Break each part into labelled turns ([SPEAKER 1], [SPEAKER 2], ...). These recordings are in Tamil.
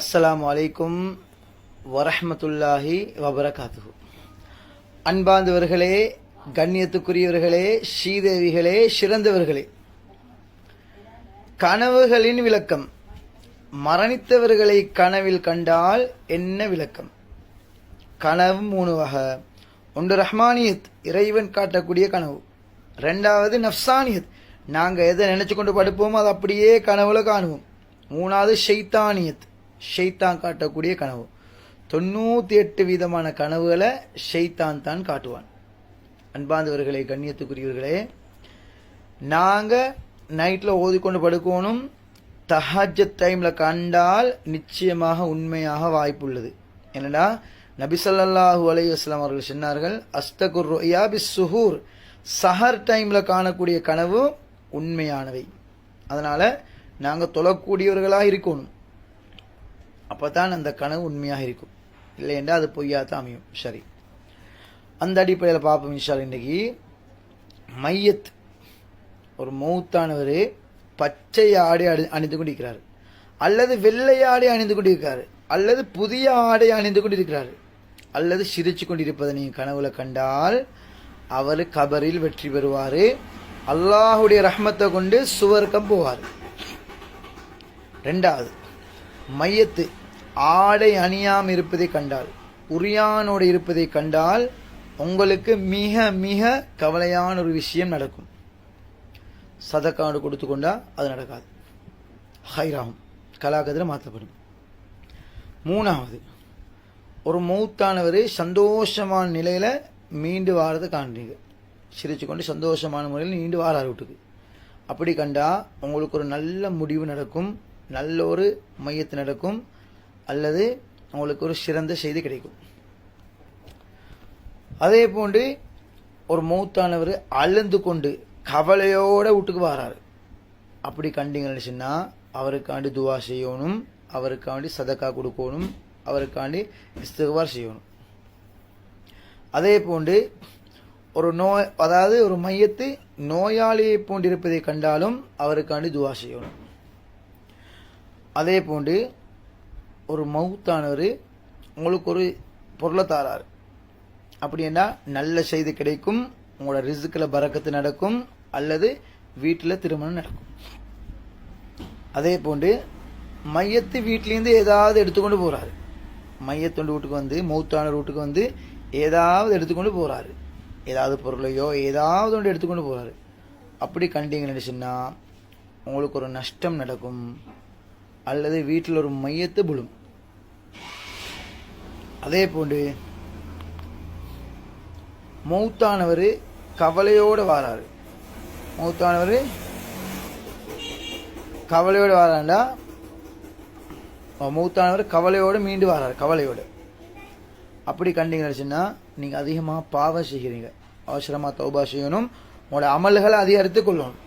[SPEAKER 1] அஸ்லாம் வலைக்கும் வரஹமத்துல்லாஹி வபரகாத்து அன்பாந்தவர்களே கண்ணியத்துக்குரியவர்களே ஸ்ரீதேவிகளே சிறந்தவர்களே கனவுகளின் விளக்கம். மரணித்தவர்களை கனவில் கண்டால் என்ன விளக்கம்? கனவு மூணு வகை ஒன்று ரஹ்மானியத் இறைவன் காட்டக்கூடிய கனவு. ரெண்டாவது நஃப்சானியத் நாங்கள் எதை நினைச்சு கொண்டு படுப்போமோ அது அப்படியே கனவுல காணுவோம். மூணாவது ஷெய்தானியத் ஷெய்தான் காட்டக்கூடிய கனவு. தொண்ணூற்றி எட்டு விதமான கனவுகளை ஷெய்தான் தான் காட்டுவான். அன்பாந்தவர்களே கண்ணியத்துக்குரியவர்களே நாங்கள் நைட்டில் ஓதிக்கொண்டு படுக்கணும் தஹஜத் டைமில் கண்டால் நிச்சயமாக உண்மையாக வாய்ப்புள்ளது. என்னடா நபிசல்லாஹு ஸல்லல்லாஹு அலைஹி அவர்கள் சொன்னார்கள் அஸ்தகுர் ருயா சுஹூர் சஹர் டைமில் காணக்கூடிய கனவு உண்மையானவை. அதனால் நாங்கள் தொழக்கூடியவர்களாக இருக்கணும். அப்போ தான் அந்த கனவு உண்மையாக இருக்கும். இல்லையென்றா அது பொய்யா தான் அமையும். சரி. அந்த அடிப்படையில் பார்ப்போம் இன்ஷால் இன்றைக்கி. மையத் ஒரு மௌத்தானவர் பச்சை ஆடை அணி அணிந்து கொண்டிருக்கிறார். அல்லது வெள்ளை ஆடை அணிந்து கொண்டிருக்கிறார். அல்லது புதிய ஆடை அணிந்து கொண்டிருக்கிறார். அல்லது சிரிச்சு கொண்டிருப்பதை நீங்கள் கனவுல கண்டால் அவர் கபரில் வெற்றி பெறுவார். அல்லாஹுடைய ரஹ்மத்தை கொண்டு சுவர்க்கம் போவார். ரெண்டாவது மையத்து ஆடை அணியாமல் இருப்பதை கண்டால் உரியானோடு இருப்பதை கண்டால் உங்களுக்கு மிக மிக கவலையான ஒரு விஷயம் நடக்கும். சதக்காடு கொடுத்து கொண்டால் அது நடக்காது. ஹைராகும் கலாகதில் மாற்றப்படும். மூணாவது ஒரு மௌத்தானவர் சந்தோஷமான நிலையில் மீண்டு வாரதை காண்றீங்க. சிரித்து கொண்டு சந்தோஷமான முறையில் நீண்டு வாரார் வீட்டுக்கு. அப்படி கண்டால் உங்களுக்கு ஒரு நல்ல முடிவு நடக்கும். நல்ல ஒரு மையத்து நடக்கும். அல்லது உங்களுக்கு ஒரு சிறந்த செய்தி கிடைக்கும். அதே போன்று ஒரு மூத்தானவர் அழுந்து கொண்டு கவலையோட வீட்டுக்கு வராரு. அப்படி கண்டீங்கன்னு சொன்னால் அவருக்காண்டி துவா செய்யணும் அவருக்காண்டி சதக்கா கொடுக்கணும் அவருக்காண்டி இஸ்திகவார் செய்யணும். அதே போன்று ஒரு நோய் அதாவது ஒரு மையத்து நோயாளியை போன்றிருப்பதை கண்டாலும் அவருக்காண்டி துவா செய்யணும். அதே போன்று ஒரு மவுத்தானவர் உங்களுக்கு ஒரு பொருளை அப்படின்னா நல்ல செய்தி கிடைக்கும் உங்களோட ரிசுக்கில் பறக்கத்து நடக்கும் அல்லது வீட்டில் திருமணம் நடக்கும். அதே போன்று மையத்து வீட்டிலேருந்து ஏதாவது எடுத்துக்கொண்டு போகிறாரு மையத்தொண்டு வீட்டுக்கு வந்து மௌத்தான வீட்டுக்கு வந்து ஏதாவது எடுத்துக்கொண்டு போகிறாரு ஏதாவது பொருளையோ ஏதாவது ஒன்று எடுத்துக்கொண்டு போகிறாரு அப்படி கண்டீங்கன்னு சொன்னால் உங்களுக்கு ஒரு நஷ்டம் நடக்கும். அல்லது வீட்டில் ஒரு மையத்து விழும் அதே போன்று மௌத்தானவர் கவலையோடு வாராரு. மௌத்தானவர் கவலையோடு வாராண்டா மௌத்தானவர் கவலையோடு மீண்டு வராரு கவலையோடு. அப்படி கண்டீங்கன்னு நீங்கள் அதிகமாக பாவம் செய்கிறீங்க. அவசரமாக தௌபா செய்யணும். உங்களோட அமல்களை அதிகரித்து கொள்ளணும்.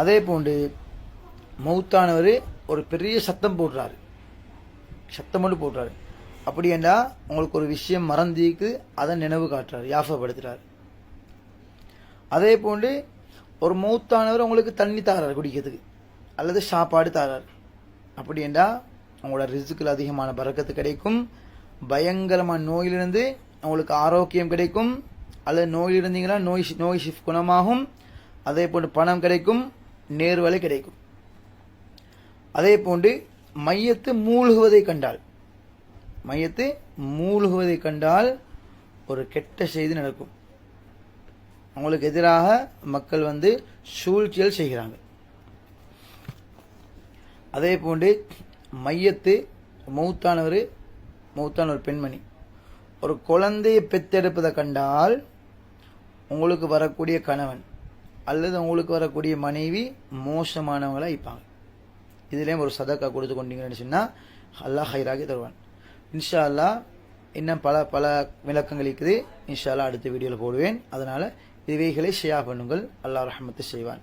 [SPEAKER 1] அதே போன்று மௌத்தானவர் ஒரு பெரிய சத்தம் போடுறாரு. சத்தம் மட்டும் போடுறாரு. அப்படி என்றா உங்களுக்கு ஒரு விஷயம் மறந்திக்கு அதை நினைவு காட்டுறாரு யாபப்படுத்துறாரு அதே போன்று ஒரு மௌத்தானவர் உங்களுக்கு தண்ணி தாராரு குடிக்கிறதுக்கு அல்லது சாப்பாடு தாராரு. அப்படி என்றா உங்களோட ரிசுக்கில் அதிகமான பறக்கத்து கிடைக்கும் பயங்கரமான நோயிலிருந்து உங்களுக்கு ஆரோக்கியம் கிடைக்கும் அல்லது நோயில் இருந்தீங்கன்னா நோய் நோய் குணமாகும் அதே போன்று பணம் கிடைக்கும் நேர்வலை கிடைக்கும். அதே போன்று மையத்து மூழ்குவதை கண்டால். மையத்து மூழ்குவதை கண்டால் ஒரு கெட்ட செய்தி நடக்கும். அவங்களுக்கு எதிராக மக்கள் வந்து சூழ்ச்சியல் செய்கிறாங்க. அதே போன்று மையத்து மௌத்தானவர் மௌத்தான ஒரு பெண்மணி ஒரு குழந்தையை பெத்தெடுப்பதை கண்டால் உங்களுக்கு வரக்கூடிய கணவன் அல்லது உங்களுக்கு வரக்கூடிய மனைவி மோசமானவங்களாக இருப்பாங்க. இதுலேயும் ஒரு சதக்கா கொடுத்து கொண்டீங்கன்னு சொன்னால் அல்லாஹ் ஹைராகி தருவான். இன்ஷா அல்லா இன்னும் பல பல விளக்கங்கள் இருக்குது. இன்ஷா அல்லா அடுத்த வீடியோவில் போடுவேன். அதனால் இவைகளை ஷேயா பண்ணுங்கள். அல்லாஹ் ரஹமத்து செய்வான்.